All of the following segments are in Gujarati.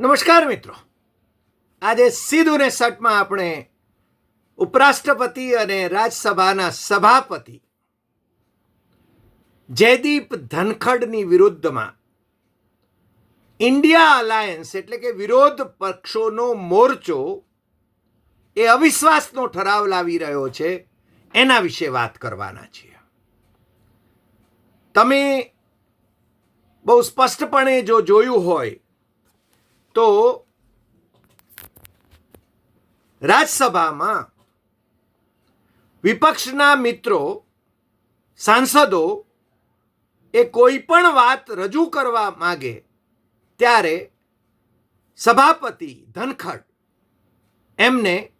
નમસ્કાર મિત્રો. આજે સીધું ને સટમાં આપણે ઉપરાષ્ટ્રપતિ અને રાજ્યસભાના સભાપતિ જયદીપ ધનખડની વિરુદ્ધમાં ઇન્ડિયા અલાયન્સ એટલે કે વિરોધ પક્ષોનો મોરચો એ અવિશ્વાસનો ઠરાવ લાવી રહ્યો છે. એના વિશે વાત કરવાના છીએ. તમે બહુ સ્પષ્ટપણે જો જોયું હોય તો રાજ્યસભામાં વિપક્ષના મિત્રો, સાંસદો એ કોઈ પણ વાત રજૂ કરવા માગે ત્યારે સભાપતિ ધનખડ એમને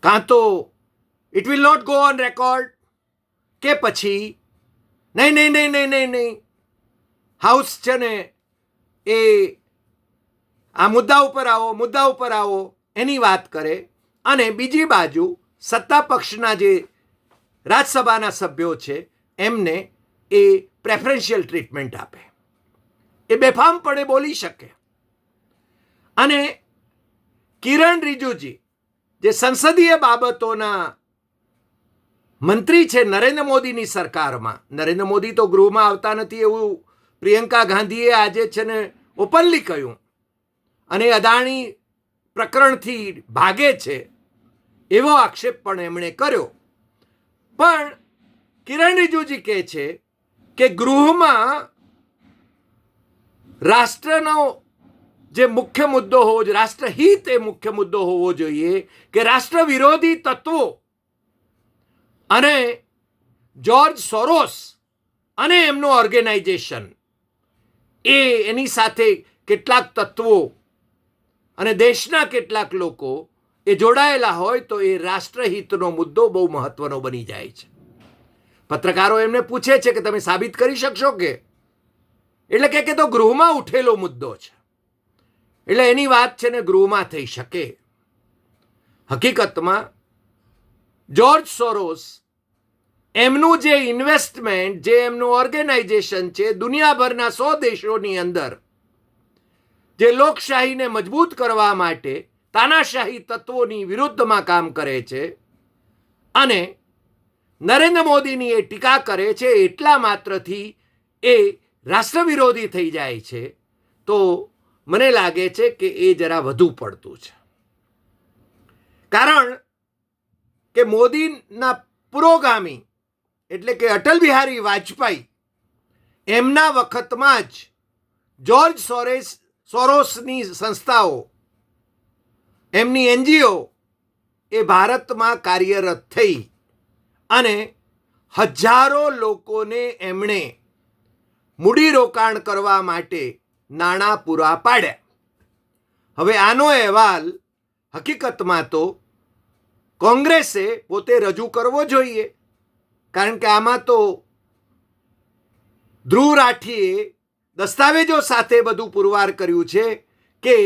કાં તો it will not go on record કે પછી નહીં નહીં નહીં નહીં નહીં નહીં હાઉસ છે ને એ આ મુદ્દા ઉપર આવો, મુદ્દા ઉપર આવો, એની વાત કરે. અને બીજી બાજુ સત્તા પક્ષના જે રાજ્યસભાના સભ્યો છે, એમને એ પ્રેફરન્શિયલ ટ્રીટમેન્ટ આપે. એ બેફામપણે બોલી શકે. અને કિરણ રિજુજી, જે સંસદીય બાબતોના મંત્રી છે નરેન્દ્ર મોદીની સરકારમાં, નરેન્દ્ર મોદી તો ગૃહમાં આવતા નથી એવું પ્રિયંકા ગાંધીએ આજે છે ને ઓપનલી કહ્યું અને અદાણી પ્રકરણથી ભાગે છે એવો આક્ષેપ પણ એમણે કર્યો. પણ કિરણ રિજુજી કહે છે કે ગૃહમાં રાષ્ટ્રનો જે મુખ્ય મુદ્દો હોવો જોઈએ, રાષ્ટ્રહિત એ મુખ્ય મુદ્દો હોવો જોઈએ કે રાષ્ટ્ર વિરોધી તત્વો અને જ્યોર્જ સોરોસ અને એમનું ઓર્ગેનાઇઝેશન. એ એની સાથે કેટલાક તત્વો અને દેશના કેટલાક લોકો એ જોડાયેલા હોય તો એ રાષ્ટ્રહિતનો મુદ્દો બહુ મહત્વનો બની જાય છે. પત્રકારો એમને પૂછે છે કે તમે સાબિત કરી શકશો કે? એટલે કે કે તો ગૃહમાં ઉઠેલો મુદ્દો છે. એટલે એની વાત છે ને ગૃહમાં થઈ શકે. હકીકતમાં જ્યોર્જ સોરોસ એમનું જે ઇન્વેસ્ટમેન્ટ જે એમનું ઓર્ગેનાઇઝેશન છે, દુનિયાભરના સો દેશોની અંદર, જે લોકશાહીને મજબૂત કરવા માટે તાનાશાહી તત્વોની વિરુદ્ધમાં કામ કરે છે, અને નરેન્દ્ર મોદીની એ ટીકા કરે છે, એટલા માત્રથી એ રાષ્ટ્રવિરોધી થઈ જાય છે, તો મને લાગે છે કે એ જરા વધુ પડતું છે. કારણ કે મોદીના પુરોગામી એટલે કે અટલ બિહારી વાજપેયી, એમના વખતમાં જ જોર્જ સોરેસ, સોરોસની સંસ્થાઓ, એમની એનજીઓ એ ભારતમાં કાર્યરત થઈ અને હજારો લોકોને એમણે મૂડીરોકાણ કરવા માટે નાણાં પૂરા પાડ્યા. હવે આનો અહેવાલ હકીકતમાં તો કોંગ્રેસે પોતે રજૂ કરવો જોઈએ. કારણ કે આમાં તો ધ્રુવ રાઠીએ દસ્તાવેજો સાથે બધું પુરવાર કર્યું છે કે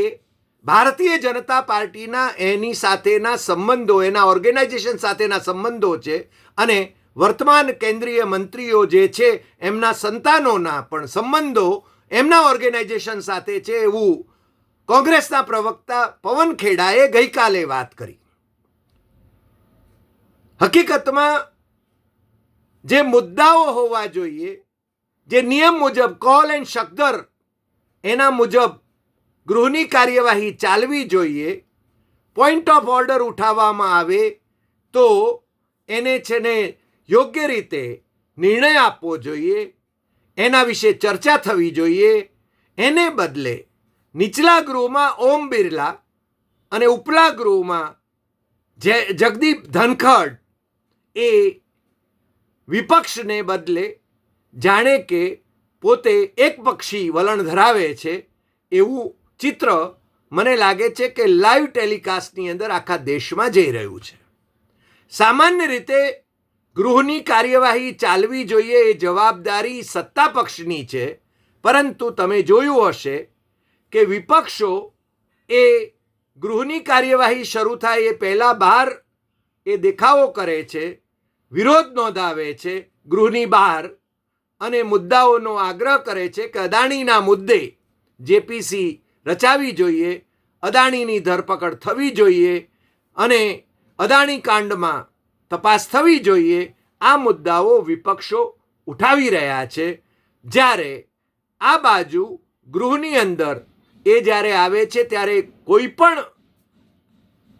ભારતીય જનતા પાર્ટીના એની સાથેના સંબંધો, એના ઓર્ગેનાઇઝેશન સાથેના સંબંધો છે અને વર્તમાન કેન્દ્રીય મંત્રીઓ જે છે, એમના સંતાનોના પણ સંબંધો એમના ઓર્ગેનાઇઝેશન સાથે છે એવું કોંગ્રેસના પ્રવક્તા પવન ખેડાએ ગઈકાલે વાત કરી. હકીકતમાં જે મુદ્દાઓ હોવા જોઈએ, જે નિયમ મુજબ કોલ એન્ડ શકદર એના મુજબ ગૃહની કાર્યવાહી ચાલવી જોઈએ પોઈન્ટ ઓફ ઓર્ડર ઉઠાવવામાં આવે, તો એને છે ને યોગ્ય રીતે નિર્ણય આપવો જોઈએ, એના વિશે ચર્ચા થવી જોઈએ, એને બદલે નીચલા ગૃહમાં ઓમ બિરલા અને ઉપલા ગૃહમાં જે જગદીપ ધનખડ એ વિપક્ષને બદલે જાણે કે પોતે એકપક્ષી વલણ ધરાવે છે, એવું ચિત્ર મને લાગે છે કે લાઈવ ટેલિકાસ્ટની અંદર આખા દેશમાં જઈ રહ્યું છે. સામાન્ય રીતે ગૃહની કાર્યવાહી ચાલવી જોઈએ એ જવાબદારી સત્તા પક્ષની છે, પરંતુ તમે જોયું હશે કે વિપક્ષો એ ગૃહની કાર્યવાહી શરૂ થાય એ પહેલાં બહાર એ દેખાવો કરે છે વિરોધ નોંધાવે છે, ગૃહની બહાર અને મુદ્દાઓનો આગ્રહ કરે છે કે અદાણીના મુદ્દે જેપીસી રચાવી જોઈએ, અદાણીની ધરપકડ થવી જોઈએ અને અદાણી કાંડમાં તપાસ થવી જોઈએ. આ મુદ્દાઓ વિપક્ષો ઉઠાવી રહ્યા છે. જ્યારે આ બાજુ ગૃહની અંદર એ જ્યારે આવે છે, ત્યારે કોઈ પણ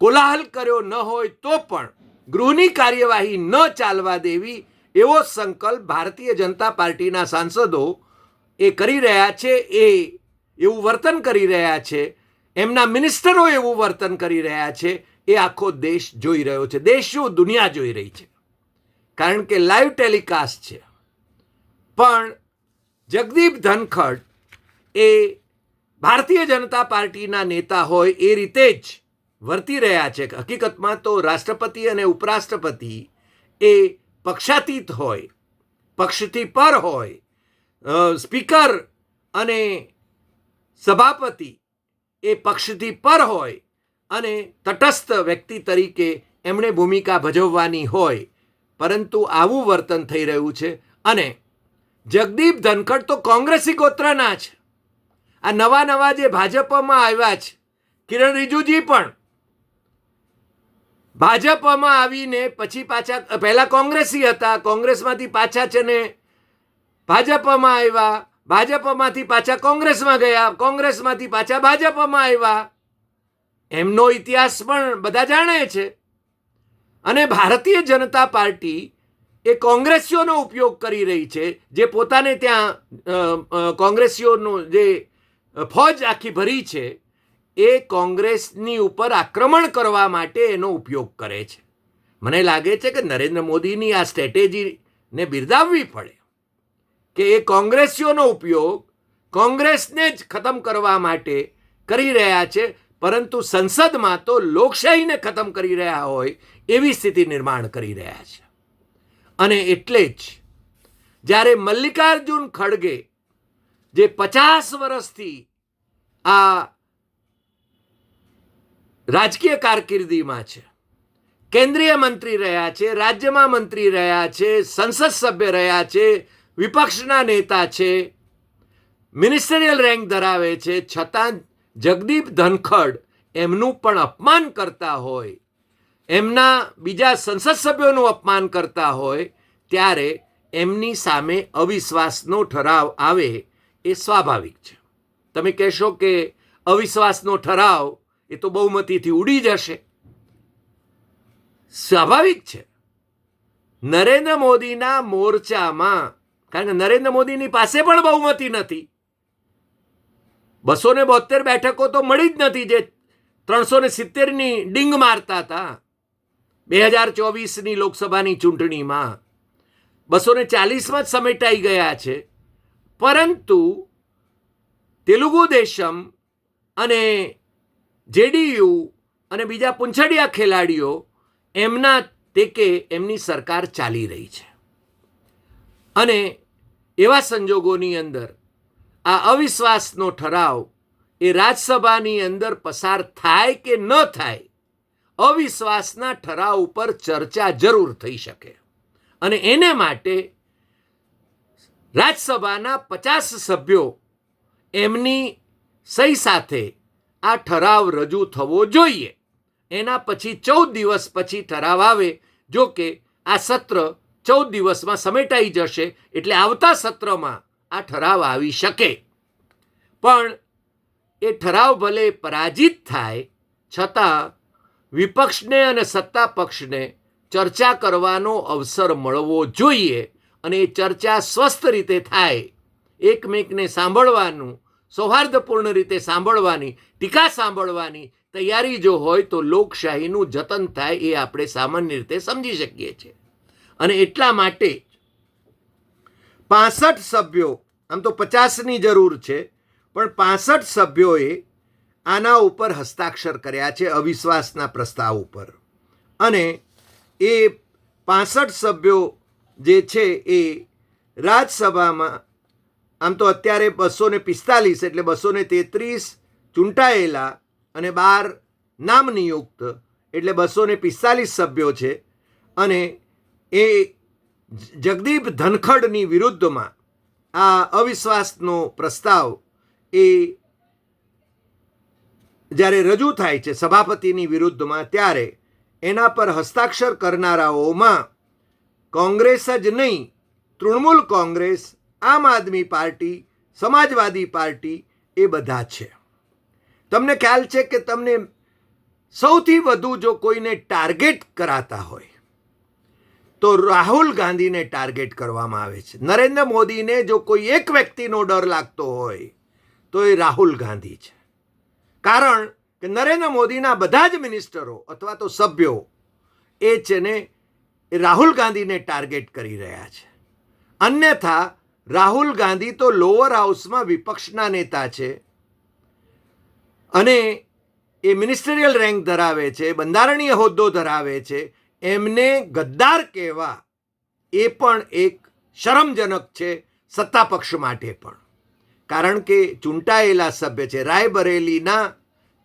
કોલાહલ કર્યો ન હોય તો પણ ગૃહની કાર્યવાહી ન ચાલવા દેવી એવો સંકલ્પ ભારતીય જનતા પાર્ટીના સાંસદો એ કરી રહ્યા છે, એ એવું વર્તન કરી રહ્યા છે, એમના મિનિસ્ટરો એવું વર્તન કરી રહ્યા છે, એ આખો દેશ જોઈ રહ્યો છે, દેશ શું દુનિયા જોઈ રહી છે. કારણ કે લાઈવ ટેલિકાસ્ટ છે. પણ જગદીપ ધનખડ એ ભારતીય જનતા પાર્ટીના નેતા હોય એ રીતે જ વર્તી રહ્યા છે હકીકતમાં તો રાષ્ટ્રપતિ અને ઉપરાષ્ટ્રપતિ એ પક્ષાતીત હોય, પક્ષથી પર હોય સ્પીકર અને સભાપતિ એ પક્ષથી પર હોય અને તટસ્થ વ્યક્તિ તરીકે એમણે ભૂમિકા ભજવવાની હોય, પરંતુ આવું વર્તન થઈ રહ્યું છે. અને જગદીપ ધનખડ તો કોંગ્રેસી ગોત્રના છે. આ નવા નવા જે ભાજપમાં આવ્યા છે, કિરણ રિજુજી પણ ભાજપમાં આવીને પછી પાછા પહેલા કોંગ્રેસી હતા, કોંગ્રેસમાંથી પાછા છે ને ભાજપમાં આવ્યા, ભાજપમાંથી પાછા કોંગ્રેસમાં ગયા, કોંગ્રેસમાંથી પાછા ભાજપમાં આવ્યા. એમનો ઇતિહાસ પણ બધા જાણે છે. અને ભારતીય જનતા પાર્ટી એ કોંગ્રેસીઓનો ઉપયોગ કરી રહી છે, જે પોતાને ત્યાં કોંગ્રેસીઓનું જે ફોજ આખી ભરી છે એ કોંગ્રેસની ઉપર આક્રમણ કરવા માટે એનો ઉપયોગ કરે છે. મને લાગે છે કે નરેન્દ્ર મોદીની આ સ્ટ્રેટેજીને બિરદાવવી પડે કે એ કોંગ્રેસીઓનો ઉપયોગ કોંગ્રેસને જ ખતમ કરવા માટે કરી રહ્યા છે, પરંતુ સંસદમાં તો લોકશાહીને ખતમ કરી રહ્યા હોય એવી સ્થિતિ નિર્માણ કરી રહ્યા છે. અને એટલે જ જ્યારે મલ્લિકાર્જુન ખડગે જે પચાસ વર્ષથી આ રાજકીય કારકિર્દીમાં છે. કેન્દ્રીય મંત્રી રહ્યા છે, રાજ્યમાં મંત્રી રહ્યા છે, સંસદ સભ્ય રહ્યા છે, વિપક્ષના નેતા છે, મિનિસ્ટરિયલ રેન્ક ધરાવે છે, છતાં જગદીપ ધનખડ એમનું પણ અપમાન કરતા હોય, એમના બીજા સંસદ સભ્યોનું અપમાન કરતા હોય, ત્યારે એમની સામે અવિશ્વાસનો ઠરાવ આવે એ સ્વાભાવિક છે. તમે કહેશો કે અવિશ્વાસનો ઠરાવ એ તો બહુમતીથી ઉડી જશે. સ્વાભાવિક છે. નરેન્દ્ર મોદીના મોરચામાં, કારણ કે નરેન્દ્ર મોદીની પાસે પણ બહુમતી નથી. બસો ને બોતેર બેઠકો તો મળી જ નથી જે ત્રણસો ને સિત્તેરની ડીંગ મારતા હતા. બે હજાર ચોવીસની લોકસભાની ચૂંટણીમાં. બસો ને ચાલીસમાં જ સમેટાઈ ગયા છે. પરંતુ તેલુગુ દેશમ અને જેડીયુ અને બીજા પૂંછડિયા ખેલાડીઓ એમના ટેકે એમની સરકાર ચાલી રહી છે. અને એવા સંજોગોની અંદર આ અવિશ્વાસનો ઠરાવ એ રાજ્યસભાની અંદર પસાર થાય કે ન થાય, અવિશ્વાસના ઠરાવ ઉપર ચર્ચા જરૂર થઈ શકે. અને એને માટે રાજ્યસભાના પચાસ સભ્યો એમની સહી સાથે આ ઠરાવ રજૂ થવો જોઈએ. એના પછી ચૌદ દિવસ પછી ઠરાવ આવે. જો કે આ સત્ર ચૌદ દિવસમાં સમેટાઈ જશે એટલે આવતા સત્રમાં આ ઠરાવ આવી શકે. પણ એ ઠરાવ ભલે પરાજિત થાય, છતાં વિપક્ષને અને સત્તા પક્ષને ચર્ચા કરવાનો અવસર મળવો જોઈએ અને એ ચર્ચા સ્વસ્થ રીતે થાય. એકમેકને સાંભળવાનું સૌહાર્દપૂર્ણ રીતે સાંભળવાની, ટીકા સાંભળવાની તૈયારી જો હોય તો લોકશાહીનું જતન થાય એ આપણે સામાન્ય રીતે સમજી શકીએ છીએ. અને એટલા માટે પાસઠ સભ્યો, આમ તો પચાસની જરૂર છે, પણ પાસઠ સભ્યોએ આના ઉપર હસ્તાક્ષર કર્યા છે અવિશ્વાસના પ્રસ્તાવ ઉપર. અને એ પાસઠ સભ્યો જે છે એ રાજ્યસભામાં આમ તો અત્યારે બસો ને પિસ્તાલીસ એટલે બસો ને તેત્રીસ ચૂંટાયેલા અને બાર નામ નિયુક્ત એટલે બસો ને પિસ્તાલીસ સભ્યો છે. અને એ જગદીપ ધનખડની વિરુદ્ધમાં આ અવિશ્વાસનો પ્રસ્તાવ એ જ્યારે રજૂ થાય છે સભાપતિની વિરુદ્ધમાં, ત્યારે એના પર હસ્તાક્ષર કરનારાઓમાં કોંગ્રેસ જ નહીં, તૃણમૂલ કોંગ્રેસ આમ આદમી પાર્ટી, સમાજવાદી પાર્ટી એ બધા છે. તમને ખ્યાલ છે કે તમને સૌથી વધુ જો કોઈને ટાર્ગેટ કરાતા હોય, તો રાહુલ ગાંધીને ટાર્ગેટ કરવામાં આવે છે. નરેન્દ્ર મોદીને જો કોઈ એક વ્યક્તિનો ડર લાગતો હોય, તો એ રાહુલ ગાંધી છે. કારણ કે નરેન્દ્ર મોદીના બધા જ મિનિસ્ટરો અથવા તો સભ્યો એ છે ને, એ રાહુલ ગાંધીને ટાર્ગેટ કરી રહ્યા છે. અન્યથા રાહુલ ગાંધી તો લોઅર હાઉસમાં વિપક્ષના નેતા છે અને એ મિનિસ્ટરિયલ રેન્ક ધરાવે છે, બંધારણીય હોદ્દો ધરાવે છે, એમને ગદ્દાર કહેવા એ પણ એક શરમજનક છે સત્તા પક્ષ માટે પણ. કારણ કે ચૂંટાયેલા સભ્ય છે, રાયબરેલીના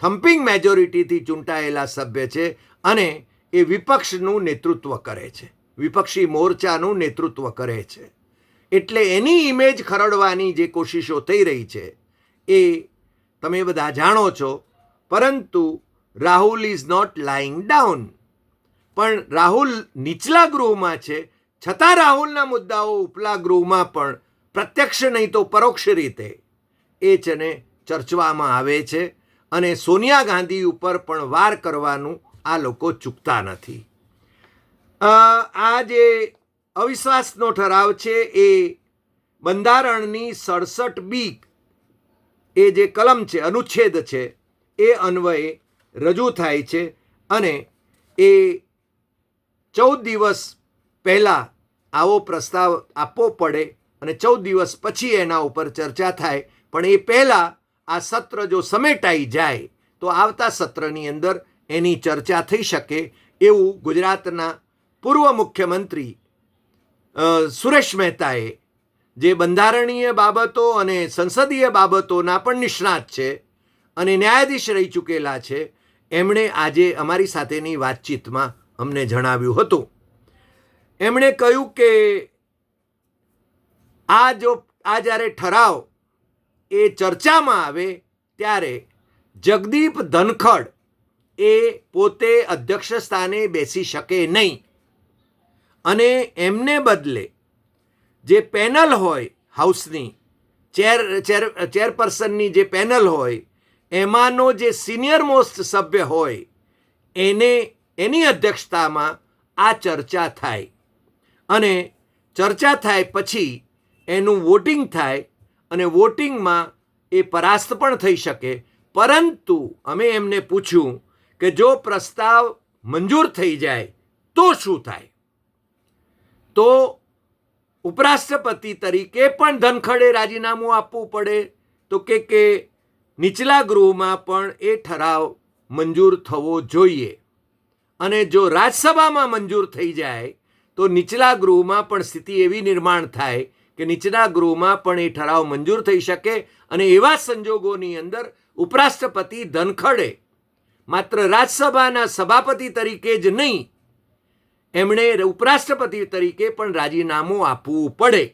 થમ્પિંગ મેજોરિટીથી ચૂંટાયેલા સભ્ય છે અને એ વિપક્ષનું નેતૃત્વ કરે છે, વિપક્ષી મોરચાનું નેતૃત્વ કરે છે. એટલે એની ઇમેજ ખરડવાની જે કોશિશો થઈ રહી છે, એ તમે બધા જાણો છો, પરંતુ Rahul is not lying down પણ રાહુલ નીચલા ગૃહમાં છે, છતાં રાહુલના મુદ્દાઓ ઉપલા ગૃહમાં પણ પ્રત્યક્ષ નહીં તો પરોક્ષ રીતે. એ છે ચર્ચવામાં આવે છે અને સોનિયા ગાંધી ઉપર પણ વાર કરવાનું આ લોકો ચૂકતા નથી. આ જે અવિશ્વાસનો ઠરાવ છે એ બંધારણની સડસઠ બી એ જે કલમ છે, અનુચ્છેદ છે, એ અન્વયે રજૂ થાય છે અને એ ચૌદ દિવસ પહેલાં આવો પ્રસ્તાવ આપવો પડે અને ચૌદ દિવસ પછી એના ઉપર ચર્ચા થાય. પણ એ પહેલાં આ સત્ર જો સમેટાઈ જાય, તો આવતા સત્રની અંદર એની ચર્ચા થઈ શકે એવું ગુજરાતના પૂર્વ મુખ્યમંત્રી સુરેશ મહેતાએ જે બંધારણીય બાબતો અને સંસદીય બાબતોના પણ નિષ્ણાત છે અને ન્યાયાધીશ રહી ચૂકેલા છે, એમણે આજે અમારી સાથેની વાતચીતમાં અમને જણાવ્યું હતું. એમણે કહ્યું કે આ જો, આ જ્યારે ઠરાવ એ ચર્ચામાં આવે ત્યારે જગદીપ ધનખડ એ પોતે અધ્યક્ષ સ્થાને બેસી શકે નહીં. અને એમને બદલે જે પેનલ હોય હાઉસની, ચેર ચેર, ચેરપર્સનની જે પેનલ હોય, એમાંનો જે સિનિયર મોસ્ટ સભ્ય હોય, એને, એની અધ્યક્ષતામાં આ ચર્ચા થાય. અને ચર્ચા થાય પછી એનું વોટિંગ થાય અને વોટિંગમાં એ પરાસ્ત પણ થઈ શકે. પરંતુ અમે એમને પૂછ્યું કે જો પ્રસ્તાવ મંજૂર થઈ જાય તો શું થાય? તો ઉપરાષ્ટ્રપતિ તરીકે પણ ધનખડે રાજીનામું આપવું પડે. તો કે કે નીચલા ગૃહમાં પણ એ ઠરાવ મંજૂર થવો જોઈએ. અને જો રાજ્યસભામાં મંજૂર થઈ જાય, તો નીચલા ગૃહમાં પણ સ્થિતિ એવી નિર્માણ થાય કે નીચલા ગૃહમાં પણ એ ઠરાવ મંજૂર થઈ શકે અને એવા સંજોગોની અંદર ઉપરાષ્ટ્રપતિ ધનખડે માત્ર રાજ્યસભાના સભાપતિ તરીકે જ નહીં એમણે ઉપરાષ્ટ્રપતિ તરીકે પણ રાજીનામું આપવું પડે.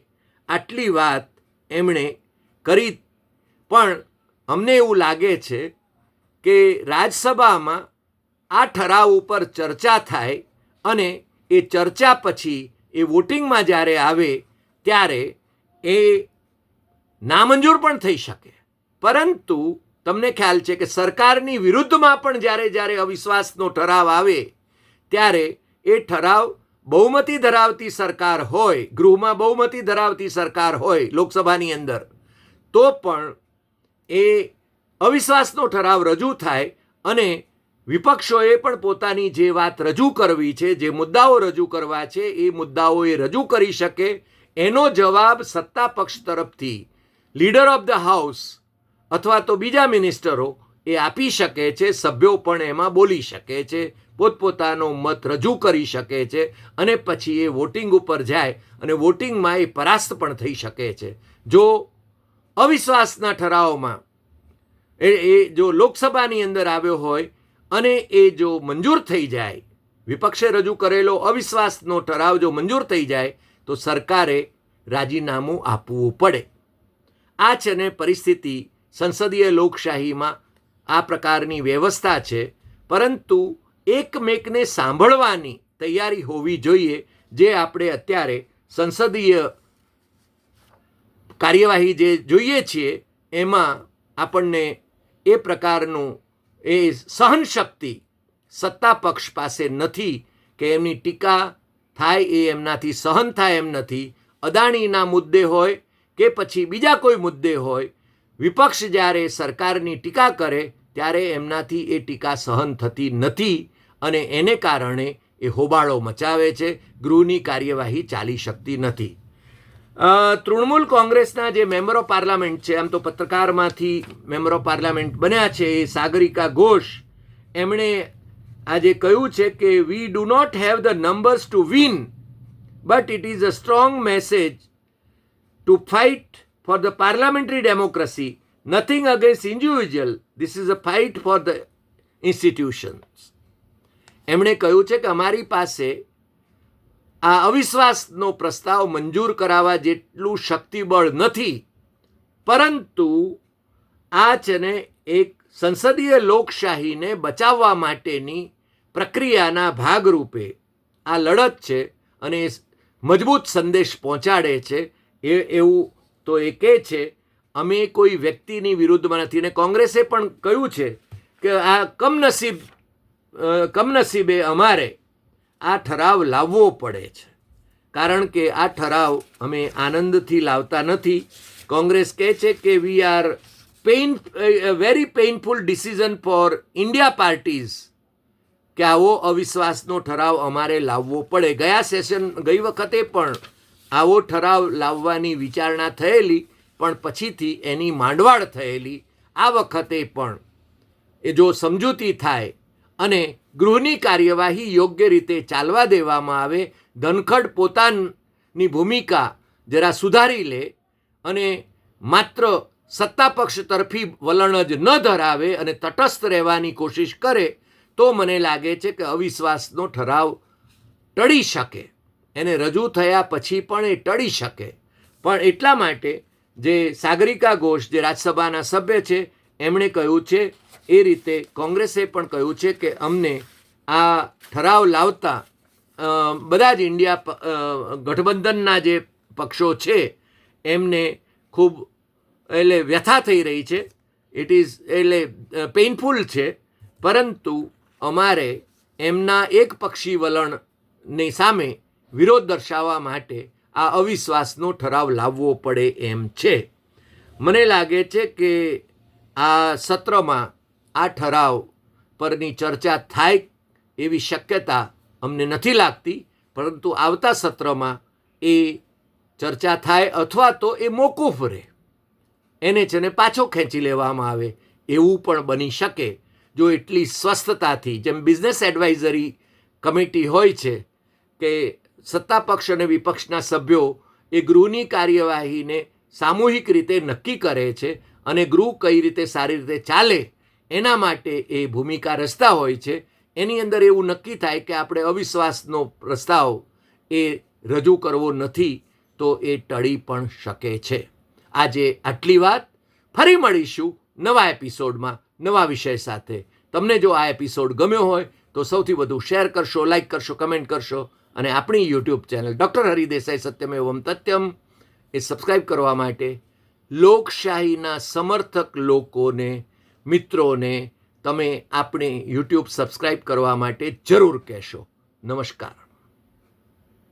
આટલી વાત એમણે કરી. પણ અમને એવું લાગે છે કે રાજ્યસભામાં આ ઠરાવ ઉપર ચર્ચા થાય અને એ ચર્ચા પછી એ વોટિંગમાં જ્યારે આવે ત્યારે એ નામંજૂર પણ થઈ શકે. પરંતુ તમને ખ્યાલ છે કે સરકારની વિરુદ્ધમાં પણ જ્યારે જ્યારે અવિશ્વાસનો ઠરાવ આવે ત્યારે એ ઠરાવ બહુમતી ધરાવતી સરકાર હોય, ગૃહમાં બહુમતી ધરાવતી સરકાર હોય લોકસભાની અંદર, તો પણ એ અવિશ્વાસનો ઠરાવ રજૂ થાય અને વિપક્ષોએ પણ પોતાની જે વાત રજૂ કરવી છે, જે મુદ્દાઓ રજૂ કરવા છે, એ મુદ્દાઓ એ રજૂ કરી શકે, એનો જવાબ સત્તા પક્ષ તરફથી લીડર ઓફ ધ હાઉસ અથવા તો બીજા મિનિસ્ટરો એ આપી શકે છે, સભ્યો પણ એમાં બોલી શકે છે પોતપોતાનો મત રજૂ કરી શકે છે અને પછી એ વોટિંગ ઉપર જાય અને વોટિંગમાં એ પરાસ્ત પણ થઈ શકે છે. જો અવિશ્વાસના ઠરાવમાં એ એ જો લોકસભાની અંદર આવ્યો હોય અને એ જો મંજૂર થઈ જાય, વિપક્ષે રજૂ કરેલો અવિશ્વાસનો ઠરાવ જો મંજૂર થઈ જાય, તો સરકારે રાજીનામું આપવું પડે. આ છે ને પરિસ્થિતિ સંસદીય લોકશાહીમાં આ પ્રકારની વ્યવસ્થા છે. પરંતુ એકમેકને સાંભળવાની તૈયારી હોવી જોઈએ, જે આપણે અત્યારે સંસદીય કાર્યવાહી જે જોઈએ છીએ, એમાં આપણને એ પ્રકારનું એ સહનશક્તિ સત્તા પક્ષ પાસે નથી કે એમની ટીકા થાય એ એમનાથી સહન થાય એમ નથી. અદાણીના મુદ્દે હોય કે પછી બીજા કોઈ મુદ્દે હોય, વિપક્ષ જ્યારે સરકારની ટીકા કરે, ત્યારે એમનાથી એ ટીકા સહન થતી નથી. અને એને કારણે એ હોબાળો મચાવે છે, ગૃહની કાર્યવાહી ચાલી શકતી નથી. તૃણમૂલ કોંગ્રેસના જે મેમ્બર ઓફ પાર્લામેન્ટ છે, આમ તો પત્રકારમાંથી મેમ્બર ઓફ પાર્લામેન્ટ બન્યા છે, એ સાગરિકા ઘોષ, એમણે આજે કહ્યું છે કે we do not have the numbers to win but it is a strong message to fight for the parliamentary democracy nothing against individual this is a fight for the institutions એમણે કહ્યું છે કે અમારી પાસે આ અવિશ્વાસનો પ્રસ્તાવ મંજૂર કરાવવા જેટલું શક્તિબળ નથી, પરંતુ આ છે ને એક સંસદીય લોકશાહીને બચાવવા માટેની પ્રક્રિયાના ભાગરૂપે આ લડત છે અને મજબૂત સંદેશ પહોંચાડે છે. એ એવું તો એ કહે છે, અમે કોઈ વ્યક્તિની વિરુદ્ધમાં નથી. ને કોંગ્રેસે પણ કહ્યું છે કે આ કમનસીબ કમનસીબે અમારે આ ઠરાવ લાવવો પડે છે. કારણ કે આ ઠરાવ અમે આનંદથી લાવતા નથી. કોંગ્રેસ કહે છે કે we are pain very painful decision for India parties કે આવો અવિશ્વાસનો ઠરાવ અમારે લાવવો પડે. ગયા સેશન ગઈ વખતે પણ આવો ઠરાવ લાવવાની વિચારણા થયેલી, પણ પછીથી એની માંડવાળ થયેલી. આ વખતે પણ એ જો સમજૂતી થાય અને ગૃહની કાર્યવાહી યોગ્ય રીતે ચાલવા દેવામાં આવે, ધનખડ પોતાની ભૂમિકા જરા સુધારી લે અને માત્ર સત્તા પક્ષ તરફી વલણ જ ન ધરાવે અને તટસ્થ રહેવાની કોશિશ કરે, તો મને લાગે છે કે અવિશ્વાસનો ઠરાવ ટળી શકે. એને રજૂ થયા પછી પણ એ ટળી શકે. પણ એટલા માટે જે સાગરિકા ઘોષ, જે રાજ્યસભાના સભ્ય છે, એમણે કહ્યું છે એ રીતે કોંગ્રેસે પણ કહ્યું છે કે અમને આ ઠરાવ લાવતા બધા જ ઇન્ડિયા ગઠબંધનના જે પક્ષો છે, એમને ખૂબ એટલે વ્યથા થઈ રહી છે. ઇટ ઇઝ એટલે પેઇનફુલ છે. પરંતુ અમારે એમના એક પક્ષી વલણની સામે વિરોધ દર્શાવવા માટે આ અવિશ્વાસનો ઠરાવ લાવવો પડે એમ છે. મને લાગે છે કે આ સત્રમાં આ ઠરાવ પરની ચર્ચા થાય એવી શક્યતા અમને નથી લાગતી, પરંતુ આવતા સત્રમાં એ ચર્ચા થાય અથવા તો એ મોકૂફ રહે. એને છે પાછો ખેંચી લેવામાં આવે એવું પણ બની શકે. જો એટલી સ્વસ્થતાથી, જેમ બિઝનેસ એડવાઇઝરી કમિટી હોય છે કે સત્તા પક્ષ અને વિપક્ષના સભ્યો એ ગૃહની કાર્યવાહીને સામૂહિક રીતે નક્કી કરે છે અને ગૃહ કઈ રીતે સારી રીતે ચાલે એના માટે એ ભૂમિકા રચતા હોય છે. એની અંદર એવું નક્કી થાય કે આપણે અવિશ્વાસનો પ્રસ્તાવ એ રજૂ કરવો નથી તો એ ટળી પણ શકે છે. આજે આટલી વાત. ફરી મળીશું નવા એપિસોડમાં નવા વિષય સાથે. તમને જો આ એપિસોડ ગમ્યો હોય તો સૌથી વધુ શેર કરશો લાઇક કરશો, કમેન્ટ કરશો અને આપણી યુટ્યુબ ચેનલ ડૉક્ટર હરિદેસાઈ સત્યમેવમ તત્યમ એ સબસ્ક્રાઈબ કરવા માટે લોકશાહીના સમર્થક લોકોને મિત્રોને તમે આપણે યુટ્યુબ સબસ્ક્રાઈબ કરવા માટે જરૂર કહેશો. નમસ્કાર.